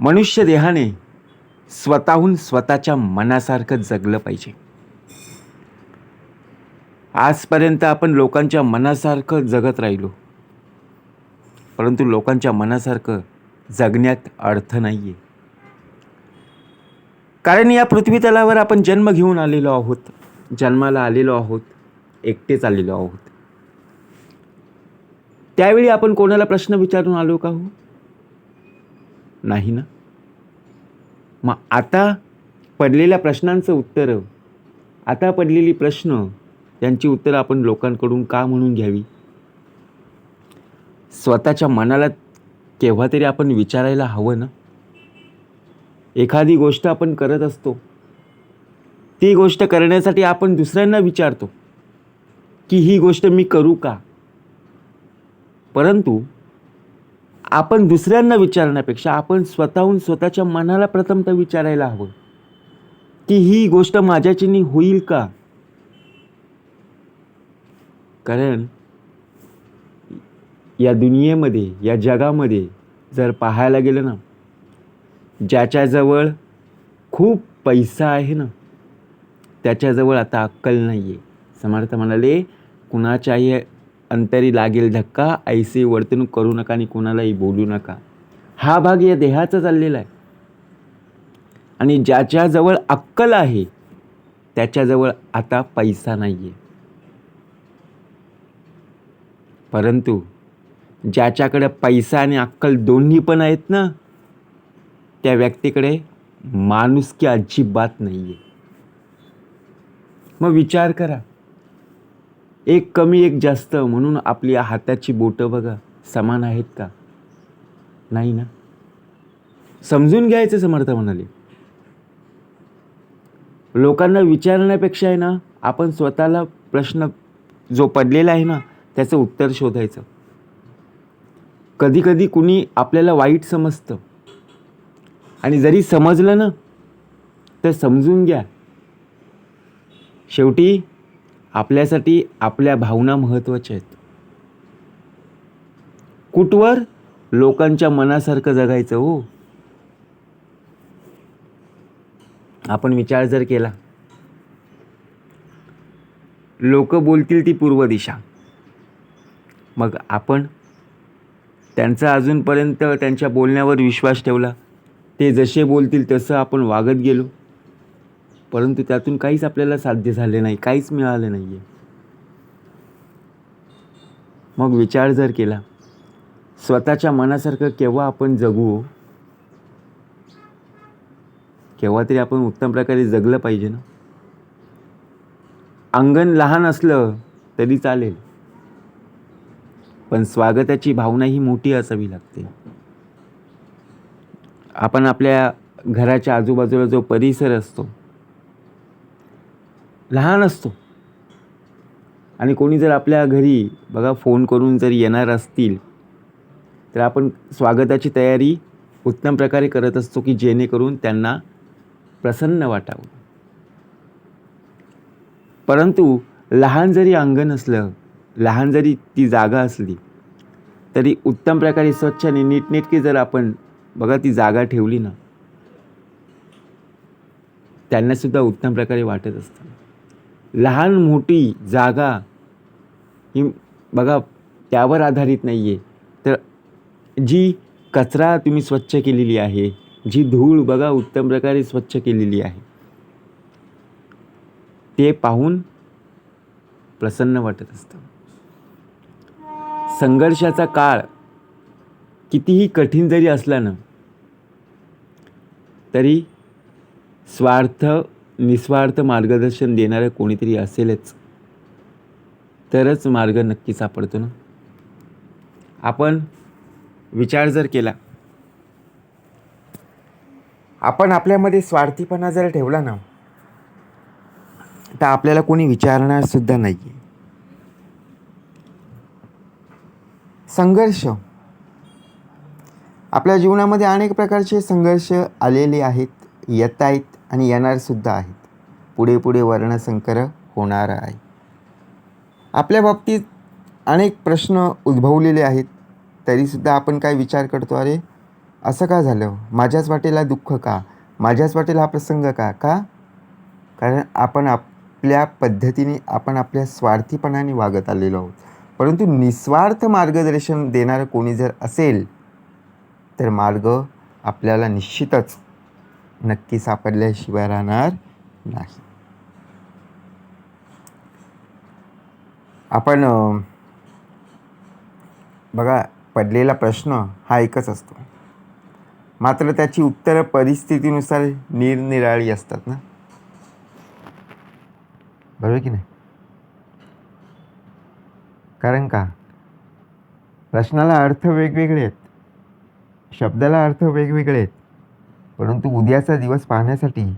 मनुष्य देहाने स्वतःहून स्वतःच्या मनासारखं जगलं पाहिजे. आजपर्यंत आपण लोकांच्या मनासारखं जगत राहिलो. परंतु लोकांच्या मनासारखं जगण्यात अर्थ नाही आहे कारण या पृथ्वी तलावर आपण जन्म घेऊन आलेलो आहोत. जन्माला आलेलो आहोत. एकटेच आलेलो आहोत. त्यावेळी आपण कोणाला प्रश्न विचारून आलो का हो? नाही ना? मग आता पडलेल्या प्रश्नांचं उत्तरं आता पडलेली प्रश्न त्यांची उत्तरं आपण लोकांकडून का म्हणून घ्यावी? स्वतःच्या मनाला केव्हा तरी आपण विचारायला हवं ना? एखादी गोष्ट आपण करत असतो. ती गोष्ट करण्यासाठी आपण दुसऱ्यांना विचारतो की ही गोष्ट मी करू का? परंतु आपण दुसऱ्यांना विचारण्यापेक्षा आपण स्वतःहून स्वतःच्या मनाला प्रथमतः विचारायला हवं. की ही गोष्ट माझ्याच्यानी होईल का? कारण या दुनियेमध्ये या जगामध्ये जर पाहायला गेलं ना ज्याच्याजवळ खूप पैसा आहे ना त्याच्याजवळ आता अक्कल नाही आहे समर्थ म्हणाले कुणाच्याही अंतरी लागेल धक्का ऐसी वर्तणूक करू नका आणि कोणालाही बोलू नका. हा भाग या देहाचा चाललेला आहे. आणि ज्याच्याजवळ अक्कल आहे त्याच्याजवळ आता पैसा नाही आहे परंतु ज्याच्याकडे पैसा आणि अक्कल दोन्ही पण आहेत ना त्या व्यक्तीकडे माणुसकी अजिबात नाही आहे मग विचार करा. एक कमी एक जास्त म्हणून आपली हाताची बोटं बघा समान आहेत का? नाही ना? समजून घ्यायचं समर्थ म्हणाले. लोकांना विचारण्यापेक्षा आहे ना आपण स्वतःला प्रश्न जो पडलेला आहे ना त्याचं उत्तर शोधायचं. कधी कधी कुणी आपल्याला वाईट समजतं. आणि जरी समजलं ना तर समजून घ्या. शेवटी आपल्यासाठी आपल्या भावना महत्त्वाच्या आहेत. कुठवर? लोकांच्या मनासारखं जगायचं हो. आपण विचार जर केला. लोक बोलतील ती पूर्व दिशा. मग आपण त्यांचा अजूनपर्यंत त्यांच्या बोलण्यावर विश्वास ठेवला. ते जसे बोलतील तसं आपण वागत गेलो. परंतु त्यातून काहीच आपल्याला साध्य झाले नाही काहीच मिळालं नाही आहे मग विचार जर केला स्वतःच्या मनासारखं केव्हा आपण जगू केव्हा तरी आपण उत्तम प्रकारे जगलं पाहिजे ना? अंगण लहान असलं तरी चालेल पण स्वागताची भावना ही मोठी असावी लागते. आपण आपल्या घराच्या आजूबाजूला जो परिसर असतो लहान असतो. आणि कोणी जर आपल्या घरी बघा फोन करून जर येणार असतील तर आपण स्वागताची तयारी उत्तम प्रकारे करत असतो की जेणेकरून त्यांना प्रसन्न वाटावं. परंतु लहान जरी अंगण असलं लहान जरी ती जागा असली तरी उत्तम प्रकारे स्वच्छ आणि नीटनेटकी जर आपण बघा ती जागा ठेवली ना त्यांनासुद्धा उत्तम प्रकारे वाटत असतं. लहान मोठी जागा ही बघा त्यावर आधारित नाही आहे तर जी कचरा तुम्ही स्वच्छ केलेली आहे जी धूळ बघा उत्तम प्रकारे स्वच्छ केलेली आहे ते पाहून प्रसन्न वाटत असतं. संघर्षाचा काळ कितीही कठीण जरी असला ना तरी स्वार्थ निस्वार्थ मार्गदर्शन देणारं कोणीतरी असेलच तरच मार्ग नक्की सापडतो ना. आपण विचार जर केला आपण आपल्यामध्ये स्वार्थीपणा जर ठेवला ना तर आपल्याला कोणी विचारणार सुद्धा नाही आहे संघर्ष. आपल्या जीवनामध्ये अनेक प्रकारचे संघर्ष आलेले आहेत येत आहेत. आणि येणारसुद्धा आहेत. पुढे पुढे वर्णसंकर होणार आहे. आपल्या बाबतीत अनेक प्रश्न उद्भवलेले आहेत. तरीसुद्धा आपण काय विचार करतो? अरे असं का झालं? माझ्याच वाटेला दुःख का? माझ्याच वाटेला हा प्रसंग का? का? कारण आपण आपल्या पद्धतीने आपण आपल्या स्वार्थीपणाने वागत आलेलो आहोत. परंतु निस्वार्थ मार्गदर्शन देणारं कोणी जर असेल तर मार्ग आपल्याला निश्चितच नक्की सापडल्याशिवाय राहणार नाही. आपण बघा पडलेला प्रश्न हा एकच असतो. मात्र त्याची उत्तरं परिस्थितीनुसार निरनिराळी असतात ना? बरोबर की नाही? कारण का? प्रश्नाला अर्थ वेगवेगळे आहेत. शब्दाला अर्थ वेगवेगळे आहेत. परंतु उद्याचा दिवस पाहण्यासाठी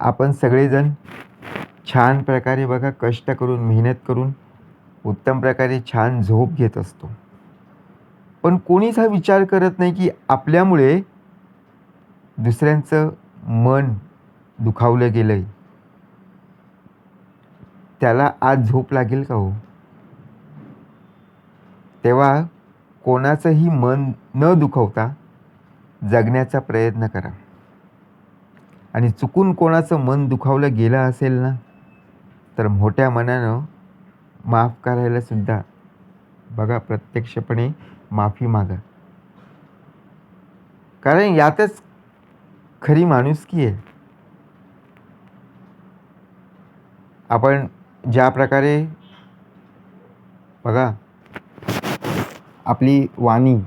आपण सगळेजण छान प्रकारे बघा कष्ट करून मेहनत करून उत्तम प्रकारे छान झोप घेत असतो. पण कोणीच हा विचार करत नाही की आपल्यामुळे दुसऱ्यांचं मन दुखावलं गेलं आहे त्याला आज झोप लागेल का हो? तेव्हा कोणाचंही मन न दुखवता जगण्याचा प्रयत्न करा. आणि चुकून कोणाचं मन दुखावलं गेलं असेल ना तर मोठ्या मनानं माफ करायला सुद्धा बघा प्रत्यक्षपणे माफी मागा. कारण यातच खरी माणुसकी आहे. आपण ज्या प्रकारे बघा आपली वाणी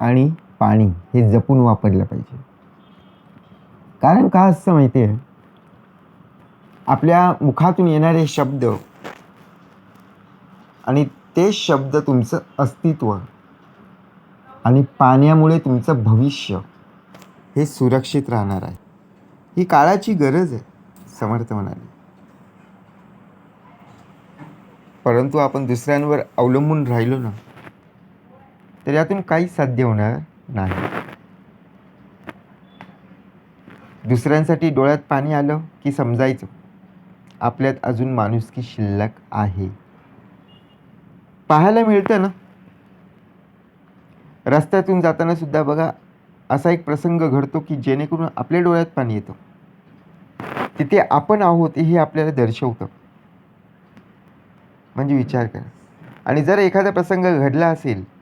आणि पाणी हे जपून वापरलं पाहिजे. कारण का असतं माहिती आहे? आपल्या मुखातून येणारे शब्द आणि ते शब्द तुमचं अस्तित्व आणि पाण्यामुळे तुमचं भविष्य हे सुरक्षित राहणार आहे. ही काळाची गरज आहे समर्थ म्हणाले. परंतु आपण दुसऱ्यांवर अवलंबून राहिलो ना तर यातून काहीच साध्य होणार नाही. दुसऱ्यांसाठी डोळ्यात पाणी आलं की समजायचं. आपल्यात अजून माणुसकी शिल्लक आहे. पाहायला मिळतं ना? रस्त्यातून जाताना सुद्धा बघा असा एक प्रसंग घडतो की जेणेकरून आपल्या डोळ्यात पाणी येतं. तिथे आपण आहोत हे आपल्याला दर्शवतं. म्हणजे विचार करा. आणि जर एखादा प्रसंग घडला असेल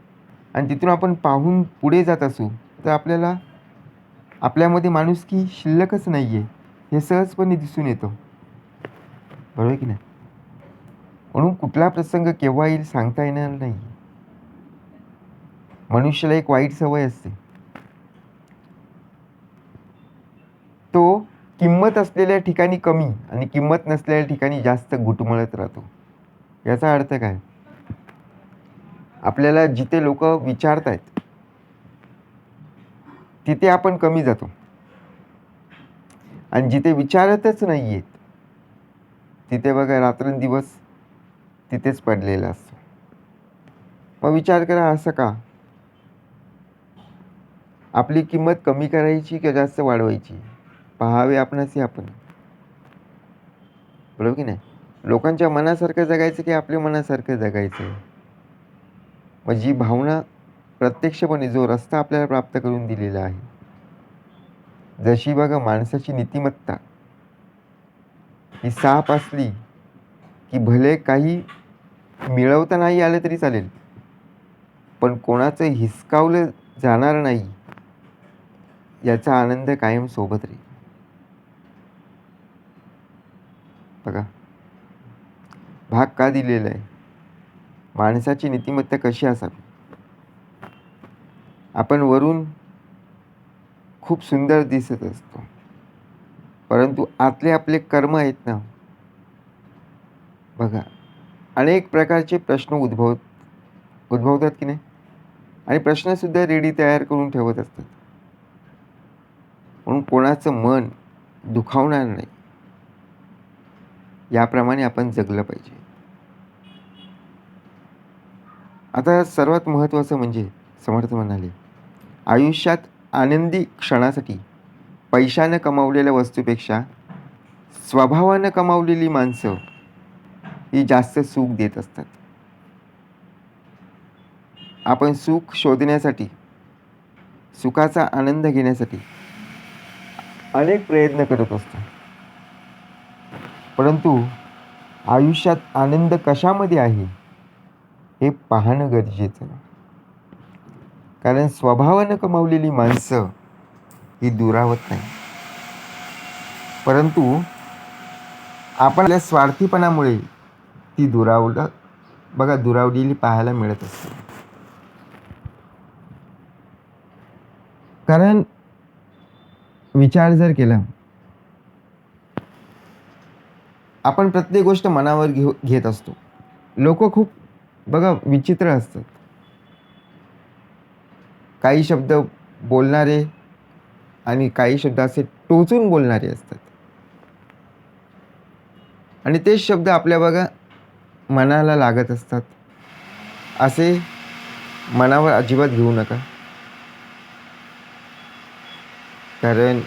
आणि तिथून आपण पाहून पुढे जात असू तर आपल्याला आपल्यामध्ये माणुसकी शिल्लकच नाही आहे हे सहजपणे दिसून येतं. बरोबर की नाही? म्हणून कुठला प्रसंग केव्हा येईल सांगता येणार नाही. मनुष्याला एक वाईट सवय असते. तो किंमत असलेल्या ठिकाणी कमी आणि किंमत नसलेल्या ठिकाणी जास्त घुटमळत राहतो. याचा अर्थ काय? आपल्याला जिथे लोक विचारत आहेत तिथे आपण कमी जातो. आणि जिथे विचारतच नाही आहेत तिथे बघा रात्रंदिवस तिथेच पडलेला असतो. मग विचार करा असं का? आपली किंमत कमी करायची किंवा जास्त वाढवायची? पहावे आपणच आपण. बरोबर की नाही? लोकांच्या मनासारखं जगायचं की आपल्या मनासारखं जगायचं? मग जी भावना प्रत्यक्षपणे जो रस्ता आपल्याला प्राप्त करून दिलेला आहे. जशी बघा माणसाची नीतिमत्ता. ही साप असली की भले काही मिळवता नाही आलं तरी चालेल. पण कोणाचं हिसकावलं जाणार नाही याचा आनंद कायम सोबत राहील. बघा. भाग का दिलेला आहे? माणसाची नीतिमत्ता कशी असावी? आपण वरून खूप सुंदर दिसत असतो. परंतु आतले आपले कर्म आहेत ना? बघा अनेक प्रकारचे प्रश्न उद्भव उद्भवतात की नाही? आणि प्रश्नसुद्धा रेडी तयार करून ठेवत असतात. म्हणून कोणाचं मन दुखावणार नाही. याप्रमाणे आपण जगलं पाहिजे. आता सर्वात महत्त्वाचं म्हणजे समर्थ म्हणाले आयुष्यात आनंदी क्षणासाठी पैशानं कमावलेल्या वस्तूपेक्षा स्वभावानं कमावलेली माणसं ही जास्त सुख देत असतात. आपण सुख शोधण्यासाठी सुखाचा आनंद घेण्यासाठी अनेक प्रयत्न करत असतो. परंतु आयुष्यात आनंद कशामध्ये आहे? हे पाहणं गरजेचं आहे. कारण स्वभावानं कमावलेली माणसं ही दुरावत नाही. परंतु आपण आपल्या स्वार्थीपणामुळे ती दुरावलं बघा दुरावलेली पाहायला मिळत असते. कारण विचार जर केला आपण प्रत्येक गोष्ट मनावर घेऊ घेत असतो. लोक खूप बघा विचित्र असतात काही शब्द बोलणारे आणि काही शब्द असे टोचून बोलणारे असतात. आणि तेच शब्द आपल्या बघा मनाला लागत असतात. असे मनावर अजिबात घेऊ नका. कारण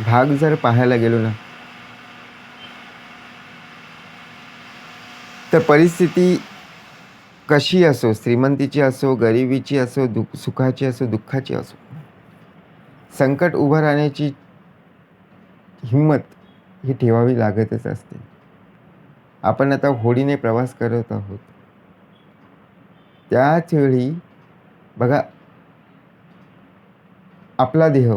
भाग जर पाहायला गेलो ना तर परिस्थिती कशी असो श्रीमंतीची असो गरिबीची असो दुख सुखाची असो दुःखाची असो. संकट उभं राहण्याची हिंमत ही ठेवावी लागतच असते. आपण आता होडीने प्रवास करत आहोत. त्याच वेळी बघा आपला देह.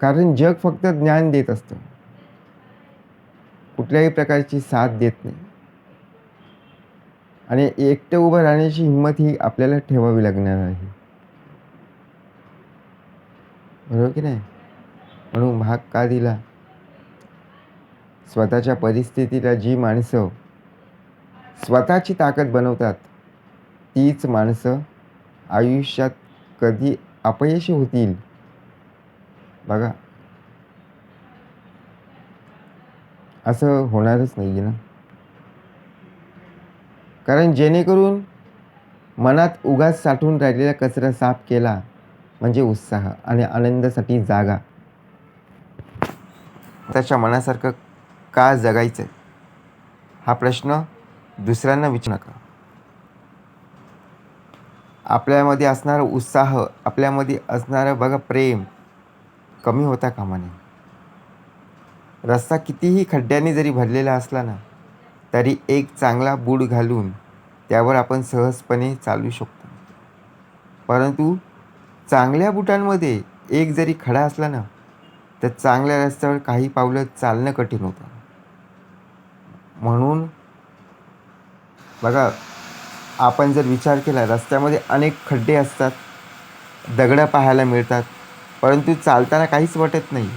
कारण जग फक्त ज्ञान देत असतं. कुठल्याही प्रकारची साथ देत नाही. आणि एकटं उभं राहण्याची हिंमत ही आपल्याला ठेवावी लागणार आहे बरोबर की नाही? म्हणून भाग का दिला? स्वतःच्या परिस्थितीला जी माणसं स्वतःची ताकद बनवतात तीच माणसं आयुष्यात कधी अपयशी होतील? बघा. असं होणारच नाही आहे ना? कारण जेणेकरून मनात उगाच साठून राहिलेला कचरा साफ केला म्हणजे उत्साह आणि आनंदासाठी जागा. त्याच्या मनासारखं का जगायचं हा प्रश्न दुसऱ्यांना विचारू नका. आपल्यामध्ये असणारा उत्साह आपल्यामध्ये असणारं बघा प्रेम कमी होता कामा नये. रस्ता कितीही खड्ड्याने जरी भरलेला असला ना तरी एक चांगला बूट घालून त्यावर आपण सहजपणे चालू शकतो. परंतु चांगल्या बुटांमध्ये एक जरी खडा असला ना तर चांगल्या रस्त्यावर काही पावलं चालणं कठीण होतं. म्हणून बघा आपण जर विचार केला रस्त्यामध्ये अनेक खड्डे असतात दगडं पाहायला मिळतात परंतु चालताना काहीच वाटत नाही.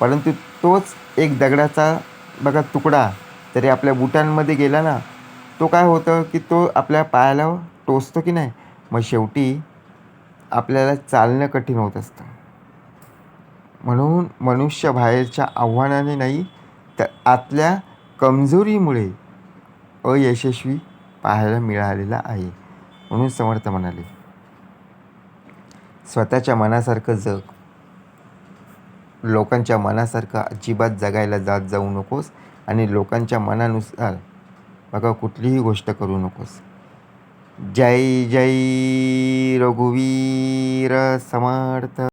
परंतु तोच एक दगडाचा बघा तुकडा तरी आपल्या बुटांमध्ये गेला ना तो काय होतं की तो आपल्या पायाला टोचतो की नाही? मग शेवटी आपल्याला चालणं कठीण होत असतं. म्हणून मनुष्य बाहेरच्या आव्हानाने नाही तर आतल्या कमजोरीमुळे अयशस्वी पाहायला मिळालेला आहे म्हणून समर्थ म्हणाले. स्वतःच्या मनासारखं जग लोकांच्या मनासारखं अजिबात जगायला जात जाऊ नकोस आणि लोकांच्या मनानुसार बघा कुठलीही गोष्ट करू नकोस. जय जय रघुवीर समर्थ.